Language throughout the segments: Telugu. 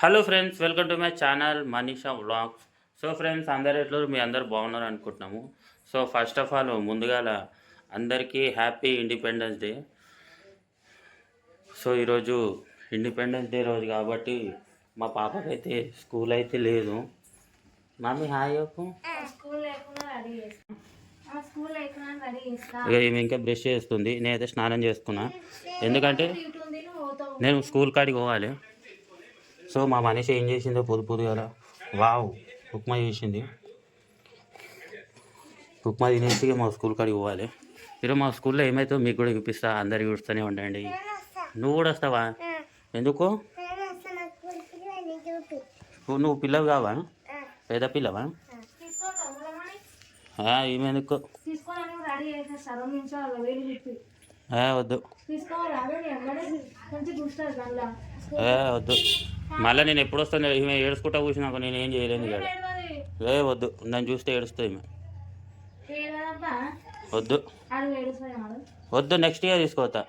Hello friends welcome to my channel Manisha vlogs so friends అందరు ఎట్లు మీ అందరు బాగున్నారు అనుకుంటున్నాము. సో ఫస్ట్ ఆఫ్ ఆల్ ముందుగాల అందరికీ హ్యాపీ ఇండిపెండెన్స్ డే సో ఈరోజు ఇండిపెండెన్స్ డే రోజు కాబట్టి మా పాపకైతే స్కూల్ అయితే లేదు. మమ్మీ హాయ్ ఈమె ఇంకా బ్రష్ చేస్తుంది. నేనైతే స్నానం చేసుకున్నా. ఎందుకంటే నేను స్కూల్ కాడికి పోవాలి. సో మా మనిషి ఏం చేసిందో పొద్దు పొద్దుగాల వావ్ ఉప్మా చేసింది. ఉప్మా తినేసి మా స్కూల్ కాడికి పోవాలి. ఈరోజు మా స్కూల్లో ఏమైతే మీకు కూడా చూపిస్తా అందరు చూస్తూనే ఉండండి. నువ్వు కూడా వస్తావా? ఎందుకు? నువ్వు- పిల్లవు కావా? పేద పిల్లవా? ఈమె ఎందుకు? వద్దు. వద్దు. మళ్ళీ నేను ఎప్పుడు వస్తాను? ఈమె ఏడుచుకుంటా కూర్చున్నాక నేను ఏం చేయలేను ఇక్కడ ఏ వద్దు. నన్ను చూస్తే ఏడుస్తుంది ఈమె. వద్దు. ఏడుస్తాయి వద్దు నెక్స్ట్ ఇయర్ తీసుకోతా.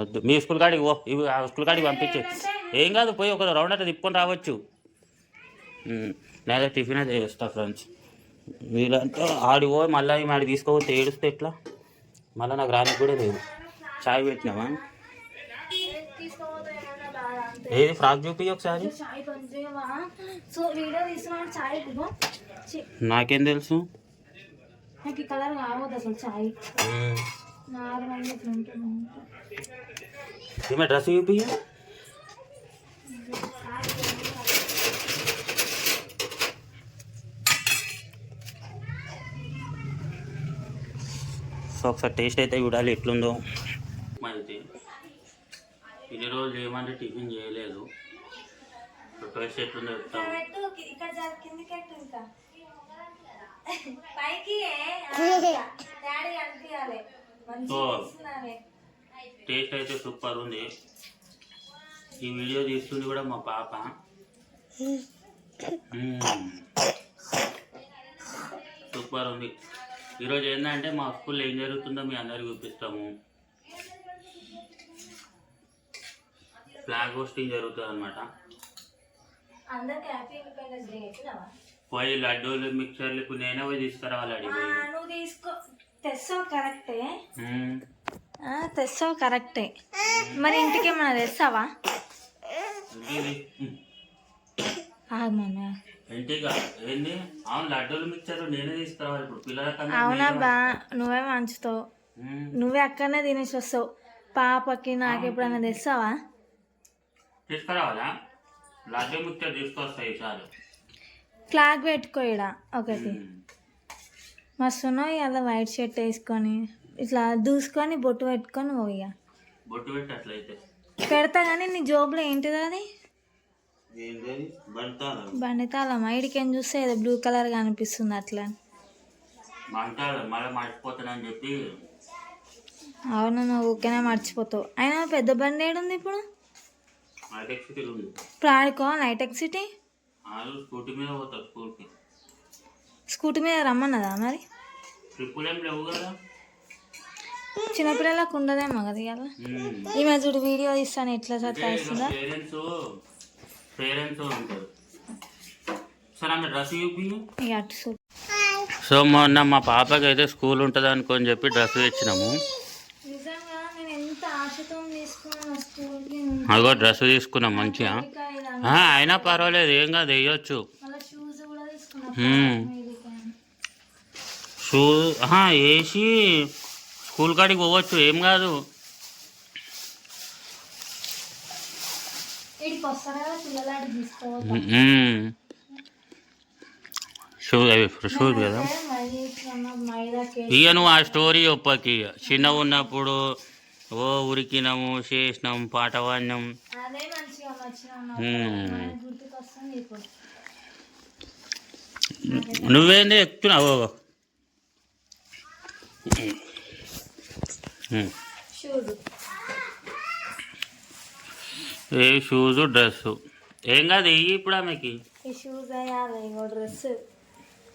వద్దు. మీ స్కూల్ కాడికి పో. ఇవి ఆ స్కూల్ కాడికి పంపించు. ఏం కాదు పోయి ఒక రౌండ్ అయితే తిప్పుకొని రావచ్చు. నేనే టిఫిన్ అయితే చేస్తా ఫ్రెండ్స్. వీళ్ళంతా ఆడి పో మళ్ళీ ఆడి తీసుకోపోతే ఏడుస్తే ఎట్లా? మళ్ళీ నాకు రానికి కూడా లేదు. చాయ్ పెట్టినావా? అంతే ఏది ఫ్రాక్ చూపి ఒకసారి? నాకేం తెలుసు? కలర్ చాయ్. ఈమె డ్రెస్ చూపి సో ఒకసారి టేస్ట్ అయితే చూడాలి ఎట్లుందో. అయితే ఇన్ని రోజులు ఏమంటే టిఫిన్ చేయలేదు. టేస్ట్ ఎట్లుందో అనిపించాలి సో టేస్ట్ అయితే సూపర్ ఉంది. ఈ వీడియో తీస్తుంది కూడా మా పాప. సూపర్ ఉంది. ఈరోజు ఏంటంటే మా స్కూల్లో ఏం జరుగుతుందో మీ అందరికి చూపిస్తాము. ఫ్లాగ్ హోస్టింగ్ జరుగుతుంది అనమాట పోయి లడ్డూలు మిక్చర్లు నేనే పోయి తీసుకురావాలి అడిగి నువ్వు తీసుకో. తెస్తావు కరెక్టే. తెస్తావు కరెక్టే. మరి ఇంటికి ఏమన్నా తెస్తావా. ఆగమన్నా ఇంటిగా ఏంది? అవును లడ్డూలు మిక్చర్ నేనే తీసుకురావాలి ఇప్పుడు? పిల్లల కన్నా అవునా నేనే- బా నువ్వే మంచుతావు. నువ్వే అక్కడనే తినేసి వస్తావు. పాపకి నాకు ఎప్పుడైనా తెస్తావా? తీసుకురావాలా? లడ్డూ మిక్చర్ తీసుకొస్తాయి చాలు ఫ్లాగ్ పెట్టుకో ఈడ ఒకటి. ఇలా వైట్ షర్ట్ వేసుకొని. ఇట్లా దూసుకొని బొట్టు పెట్టుకొని పోయిగా బొట్టు పెట్టి అట్లయితే. పెడతా కానీ నీ జోబులో ఏంటిది అది? ఏంటి బంటాలు బండి తాళం ఐడికేం చూస్తే ఏదో బ్లూ కలర్ కనిపిస్తుంది అట్లా. బంటాలు మళ్ళీ మర్చిపోతానని చెప్పి. అవును నువ్వు ఊరికేనే మర్చిపోతావు. అయినా పెద్ద బండి ఏడుంది ఇప్పుడు? ఆడుకో నైటెక్ సిటీ? స్కూటీ మీద పోతారు స్కూల్కి స్కూటీ మీద రమ్మన్నదా మరి? ఏం చిన్నపిల్లలకు ఉండదేమో కదా ఇవాళ. ఈమె చూడు వీడియో తీస్తాను ఎట్లా సత్తాయిస్తుందా పేరెంట్స్ పేరెంట్స్ ఉంటారు. సరే ఆమె డ్రెస్ చూపి ఇక అటు చూడు సో మొన్న మా పాపకి అయితే స్కూల్ ఉంటుంది అనుకొని చెప్పి డ్రెస్ తెచ్చినాము. నిజంగా నేను ఎంత ఆశతో తీసుకున్నాను స్కూల్కి. అగో డ్రెస్ తీసుకున్నాం మంచిగా. ఆ, అయినా పర్వాలేదు ఏం కాదు వేయొచ్చు. షూ వేసి స్కూల్ కాడికి పోవచ్చు ఏం కాదు. ఇడికి వస్తారు? కదా పిల్లలాడి తీసుకోవచ్చు మ్మ్. షూ అవి కదా? ఇక నువ్వు ఆ స్టోరీ చెప్పకి చిన్న ఉన్నప్పుడు ఓ ఉరికినాము చేసినాం పాట పాడినాం. ఇప్పుడు నువ్వేంది ఎక్కుతున్నావు. షూస్ ఏ షూస్ డ్రెస్ ఏం కాదు వెయ్యి ఇప్పుడు ఆమెకి? ఈ షూస్ వేయాలి ఇంకో డ్రెస్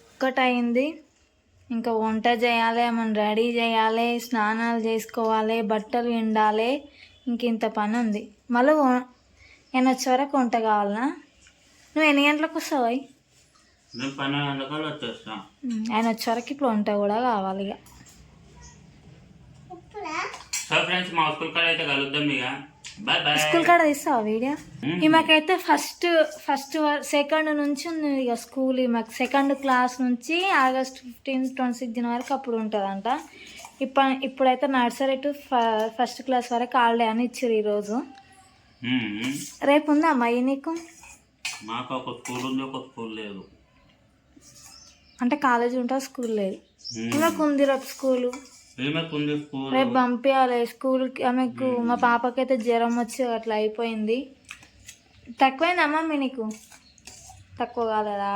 ఒక్కటి అయింది ఇంకా వంట చేయాలి మనం రెడీ చేయాలి స్నానాలు చేసుకోవాలి బట్టలు ఎండాలి ఇంక ఇంత పని ఉంది మళ్ళీ నేను వచ్చే వరకు వంట కావాలనా? నువ్వు ఎన్ని గంటలకు వస్తావు? ఆయన వచ్చే వరకు ఇప్పుడు వంట కూడా కావాలి ఇక. సో ఫ్రెండ్స్ మా స్కూల్ కాడ అయితే కలుద్దాం ఇక. స్కూల్ కాడ తీస్తావా వీడియో? మ్మ్. ఈమెకైతే ఫస్ట్ ఫస్ట్ సెకండ్ నుంచి ఉంది ఇక స్కూల్. ఈమెకు సెకండ్ క్లాస్ నుంచి ఆగస్ట్ ఫిఫ్టీన్ ట్వంటీ సిక్స్ వరకు అప్పుడు ఉంటుందంట. ఇప్పుడు ఇప్పుడైతే నర్సరీ టు ఫస్ట్ క్లాస్ వరకు హాలిడే అని ఇచ్చారు ఈరోజు. రేపు ఉందా అమ్మాయి నీకు? మాకు ఒక స్కూల్ ఉంది ఒక స్కూల్ లేదు. అంటే కాలేజ్ ఉంటా స్కూల్ లేదు. ఈమెకు ఉంది రేపు స్కూల్. రేపు పంపించాలి స్కూల్కి ఆమెకు మా పాపకైతే జ్వరం వచ్చి అట్లా అయిపోయింది. తక్కువైందా మమ్మీ నీకు? తక్కువ కాలేదా?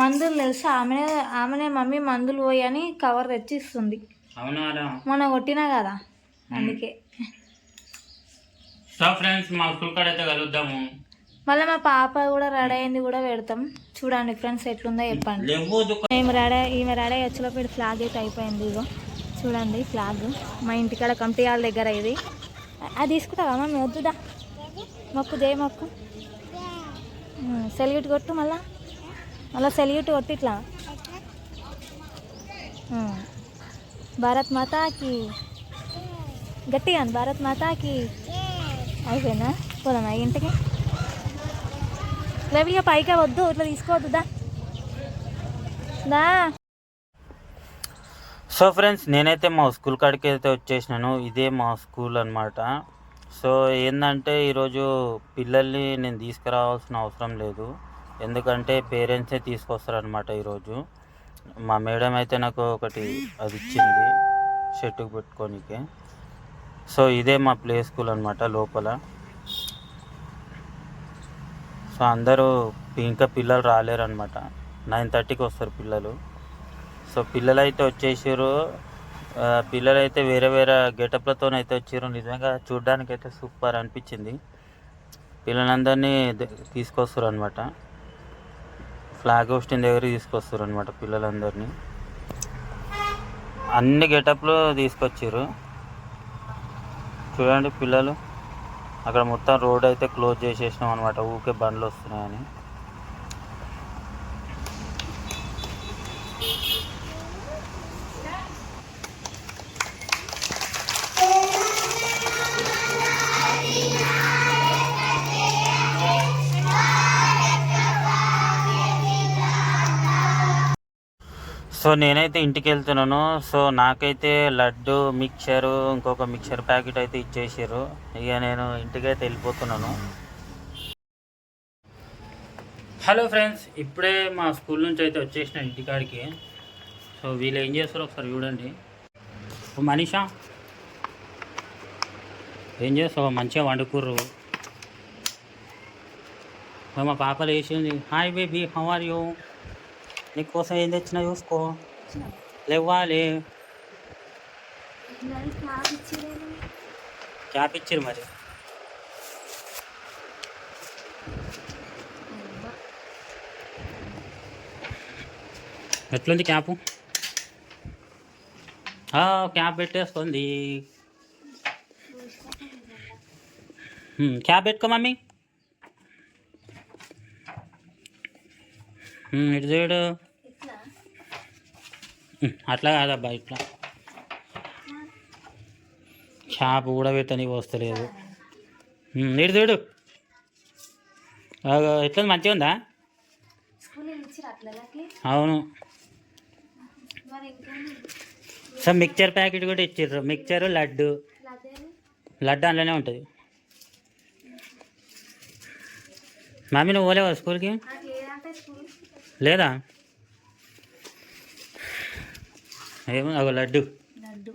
మందులు తెలుసా? ఆమెనే ఆమెనే మమ్మీ మందులు పోయి అని కవర్ తెచ్చి ఇస్తుంది అవునారా మొన్న కొట్టినా కదా? అందుకే. సో ఫ్రెండ్స్ మా స్కూల్ కాడ అయితే కలుద్దాము. మళ్ళీ మా పాప కూడా రెడీ అయింది కూడా పెడతాం. చూడండి ఫ్రెండ్స్ ఎట్లుందో చెప్పండి. మేము రెడీ ఈమె రెడీ వచ్చేలోపు ఫ్లాగ్ అయితే అయిపోయింది ఇగో. చూడండి ఫ్లాగ్. మా ఇంటికాడ కమిటీ వాళ్ళ దగ్గర ఇది. అది తీసుకుంటావా మమ్మీ? వద్దుదా? మొక్కు దే మొక్కు. సెల్యూట్ కొట్టు మళ్ళా. మళ్ళీ సెల్యూట్ కొట్టు ఇట్లా. భారత్ మాతాకి. గట్టిగా భారత్ మాతాకి. అయిపోయిందా? ఈ ఇంటికి? లేవు ఇక వద్దు. ఇట్లా తీసుకోవద్దుదా దా. సో ఫ్రెండ్స్ నేనైతే మా స్కూల్ కాడికి అయితే వచ్చేసినాను. ఇదే మా స్కూల్ అనమాట సో ఏంటంటే ఈరోజు పిల్లల్ని నేను తీసుకురావాల్సిన అవసరం లేదు. ఎందుకంటే పేరెంట్సే తీసుకొస్తారనమాట ఈరోజు. మా మేడం అయితే నాకు ఒకటి అది ఇచ్చింది షర్టుకు పెట్టుకోనికి. సో ఇదే మా ప్లే స్కూల్ అనమాట లోపల. సో అందరూ ఇంకా పిల్లలు రాలేరు అనమాట నైన్ థర్టీకి వస్తారు పిల్లలు. సో పిల్లలు అయితే వచ్చేసారు పిల్లలైతే పిల్లలు అయితే వేరే వేరే గెటప్లతో అయితే వచ్చారు నిజంగా చూడడానికి అయితే సూపర్ అనిపించింది. పిల్లలందరినీ తీసుకొస్తారు అనమాట ఫ్లాగ్ హోస్టింగ్ దగ్గర తీసుకొస్తారు అనమాట పిల్లలందరినీ. అన్ని గెటప్లు తీసుకొచ్చారు చూడండి పిల్లలు. అక్కడ మొత్తం రోడ్ అయితే క్లోజ్ చేసేసినాం అనమాట ఊకే బండ్లు వస్తున్నాయని సో నేనైతే ఇంటికి వెళ్తున్నాను సో నాకైతే లడ్డు మిక్చరు ఇంకొక మిక్చర్ ప్యాకెట్ అయితే ఇచ్చేసారు ఇక నేను ఇంటికైతే వెళ్ళిపోతున్నాను. హలో ఫ్రెండ్స్ ఇప్పుడే మా స్కూల్ నుంచి అయితే వచ్చేసిన ఇంటికాడికి. సో వీళ్ళు ఏం చేస్తారో ఒకసారి చూడండి. మనీషా. ఏం చేస్తావు మంచిగా వండుకుర్రు. మా పాప లేచింది. Hi baby how are you? నీకోసం ఏం తెచ్చినా చూసుకో లేవాలి క్యాప్ ఇచ్చిరు మరి ఎట్లుంది క్యాపు ఆ, క్యాప్ పెట్టేస్తుంది హ్మ్, క్యాప్ పెట్టుకో మమ్మీ హ్మ్, ఇటు చూడు హ్మ్, అట్లా కాదబ్బా ఇట్లా. క్యాప్ కూడా పెట్టని వస్తలేదు. ఇటు చూడు ఆగో, ఎట్లుంది? మంచిగా ఉందా? ఇచ్చారు అవును. మరి ఇంకా సో మిక్చర్ ప్యాకెట్ కూడా ఇచ్చిర్రు. మిక్చర్ లడ్డు. లడ్డు అందులోనే ఉంటుంది. మమ్మీ నువ్వు పోలేవా స్కూల్కి? లేదా? ఏమో ఒక లడ్డు. లడ్డు.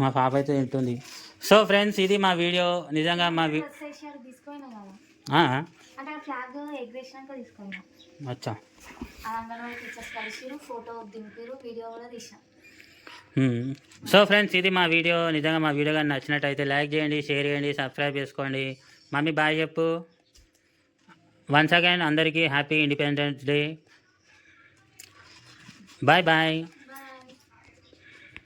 మా పాప అయితే తింటుంది. సో ఫ్రెండ్స్ ఇది మా వీడియో. నిజంగా మా అచ్చా. సో ఫ్రెండ్స్ ఇది మా వీడియో. నిజంగా మా వీడియో కానీ నచ్చినట్టయితే లైక్ చేయండి షేర్ చేయండి సబ్స్క్రైబ్ చేసుకోండి. మమ్మీ బాయ్ చెప్పు. వన్స్ అగైన్ అందరికీ happy independence day. Bye bye